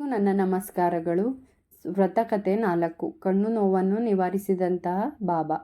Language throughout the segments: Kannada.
ನನ್ನ ನಮಸ್ಕಾರಗಳು. ವ್ರತಕಥೆ ನಾಲ್ಕು. ಕಣ್ಣು ನೋವನ್ನು ನಿವಾರಿಸಿದಂತಹ ಬಾಬಾ.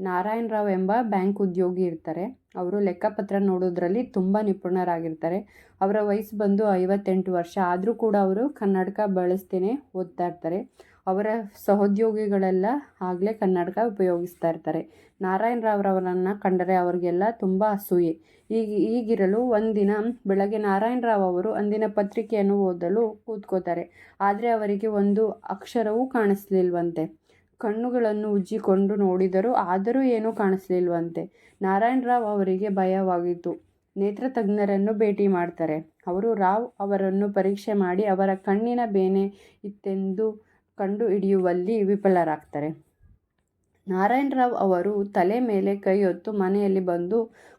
ನಾರಾಯಣರಾವ್ ಎಂಬ ಬ್ಯಾಂಕ್ ಉದ್ಯೋಗಿ ಇರ್ತಾರೆ. ಅವರು ಲೆಕ್ಕಪತ್ರ ನೋಡೋದ್ರಲ್ಲಿ ತುಂಬ ನಿಪುಣರಾಗಿರ್ತಾರೆ. ಅವರ ವಯಸ್ಸು ಬಂದು ಐವತ್ತೆಂಟು ವರ್ಷ. ಆದರೂ ಕೂಡ ಅವರು ಕನ್ನಡಕ ಬಳಸ್ತೇನೆ ಓದ್ತಾ ಇರ್ತಾರೆ. ಅವರ ಸಹೋದ್ಯೋಗಿಗಳೆಲ್ಲ ಆಗಲೇ ಕನ್ನಡಕ ಉಪಯೋಗಿಸ್ತಾ ಇರ್ತಾರೆ. ನಾರಾಯಣ ರಾವ್ರವರನ್ನು ಕಂಡರೆ ಅವರಿಗೆಲ್ಲ ತುಂಬ ಅಸೂಯೆ. ಈಗ, ಈಗಿರಲು ಒಂದಿನ ಬೆಳಗ್ಗೆ ನಾರಾಯಣ ರಾವ್ ಅವರು ಅಂದಿನ ಪತ್ರಿಕೆಯನ್ನು ಓದಲು ಕೂತ್ಕೋತಾರೆ. ಆದರೆ ಅವರಿಗೆ ಒಂದು ಅಕ್ಷರವೂ ಕಾಣಿಸ್ಲಿಲ್ವಂತೆ. ಕಣ್ಣುಗಳನ್ನು ಉಜ್ಜಿಕೊಂಡು ನೋಡಿದರು ಆದರೂ ಏನೂ ಕಾಣಿಸ್ಲಿಲ್ವಂತೆ. ನಾರಾಯಣ ರಾವ್ ಅವರಿಗೆ ಭಯವಾಗಿತ್ತು. ನೇತ್ರ ತಜ್ಞರನ್ನು ಭೇಟಿ ಮಾಡ್ತಾರೆ. ಅವರು ರಾವ್ ಅವರನ್ನು ಪರೀಕ್ಷೆ ಮಾಡಿ ಅವರ ಕಣ್ಣಿನ ಬೇನೆ ಇತ್ತೆಂದು ಕಂಡು ಹಿಡಿಯುವಲ್ಲಿ ವಿಫಲರಾಗ್ತಾರೆ ನಾರಾಯಣರಾವ್ ಅವರು ತಲೆ ಮೇಲೆ ಕೈಯೊತ್ತು ಮನೆಯಲ್ಲಿ ಬಂದು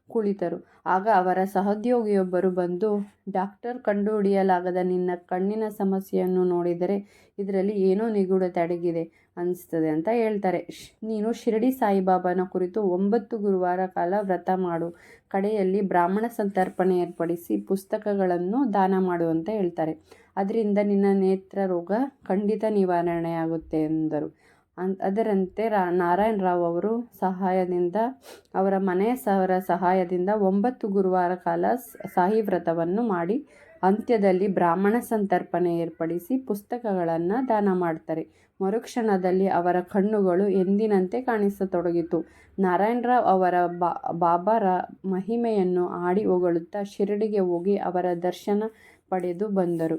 ಕುಳಿತರು. ಆಗ ಅವರ ಸಹೋದ್ಯೋಗಿಯೊಬ್ಬರು ಬಂದು, ಡಾಕ್ಟರ್, ಕಂಡುಹಿಡಿಯಲಾಗದ ನಿನ್ನ ಕಣ್ಣಿನ ಸಮಸ್ಯೆಯನ್ನು ನೋಡಿದರೆ ಇದರಲ್ಲಿ ಏನೋ ನಿಗೂಢತೆ ಅಡಗಿದೆ ಅನಿಸ್ತದೆ ಅಂತ ಹೇಳ್ತಾರೆ. ನೀನು ಶಿರಡಿ ಸಾಯಿಬಾಬಾನ ಕುರಿತು ಒಂಬತ್ತು ಗುರುವಾರ ಕಾಲ ವ್ರತ ಮಾಡು. ಕಡೆಯಲ್ಲಿ ಬ್ರಾಹ್ಮಣ ಸಂತರ್ಪಣೆ ಏರ್ಪಡಿಸಿ ಪುಸ್ತಕಗಳನ್ನು ದಾನ ಮಾಡು ಅಂತ ಹೇಳ್ತಾರೆ. ಅದರಿಂದ ನಿನ್ನ ನೇತ್ರ ರೋಗ ಖಂಡಿತ ನಿವಾರಣೆಯಾಗುತ್ತೆ ಎಂದರು. ಅನ್ ಅದರಂತೆ ರಾ, ನಾರಾಯಣ ರಾವ್ ಅವರು ಸಹಾಯದಿಂದ, ಅವರ ಮನೆಯವರ ಸಹಾಯದಿಂದ ಒಂಬತ್ತು ಗುರುವಾರ ಕಾಲ ಸಾಹಿ ವ್ರತವನ್ನು ಮಾಡಿ ಅಂತ್ಯದಲ್ಲಿ ಬ್ರಾಹ್ಮಣ ಸಂತರ್ಪಣೆ ಏರ್ಪಡಿಸಿ ಪುಸ್ತಕಗಳನ್ನು ದಾನ ಮಾಡ್ತಾರೆ. ಮರುಕ್ಷಣದಲ್ಲಿ ಅವರ ಕಣ್ಣುಗಳು ಎಂದಿನಂತೆ ಕಾಣಿಸತೊಡಗಿತು. ನಾರಾಯಣರಾವ್ ಅವರ ಬಾಬಾರ ಮಹಿಮೆಯನ್ನು ಆಡಿ ಹೊಗಳುತ್ತಾ ಶಿರಡಿಗೆ ಹೋಗಿ ಅವರ ದರ್ಶನ ಪಡೆದು ಬಂದರು.